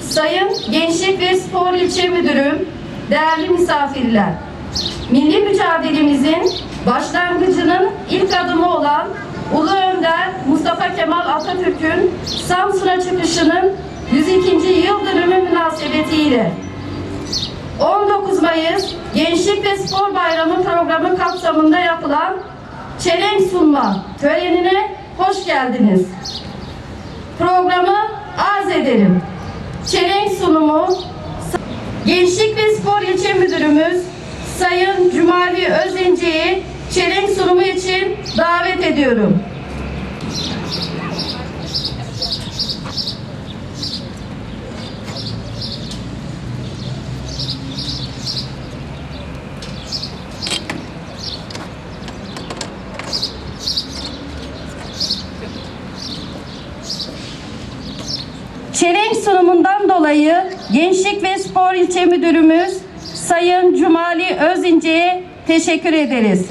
Sayın Gençlik ve Spor İlçe Müdürüm, değerli misafirler, milli mücadelemizin başlangıcının ilk adımı olan Ulu Önder Mustafa Kemal Atatürk'ün Samsun'a çıkışının 102. yıl dönümü münasebetiyle 19 Mayıs Gençlik ve Spor Bayramı programı kapsamında yapılan çelenk sunma törenine hoş geldiniz. Programı arz ederim. Çelenk sunumu Gençlik ve Spor İlçe Müdürümüz Sayın Cumali Özence'yi çelenk sunumu için davet ediyorum. Çelenk sunumundan dolayı Gençlik ve Spor İlçe Müdürümüz Sayın Cumali Özince'ye teşekkür ederiz.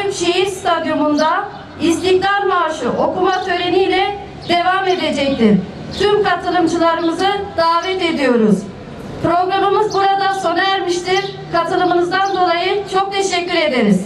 Atatürk Şehir Stadyumunda İstiklal Marşı okuma töreniyle devam edecektir. Tüm katılımcılarımızı davet ediyoruz. Programımız burada sona ermiştir. Katılımınızdan dolayı çok teşekkür ederiz.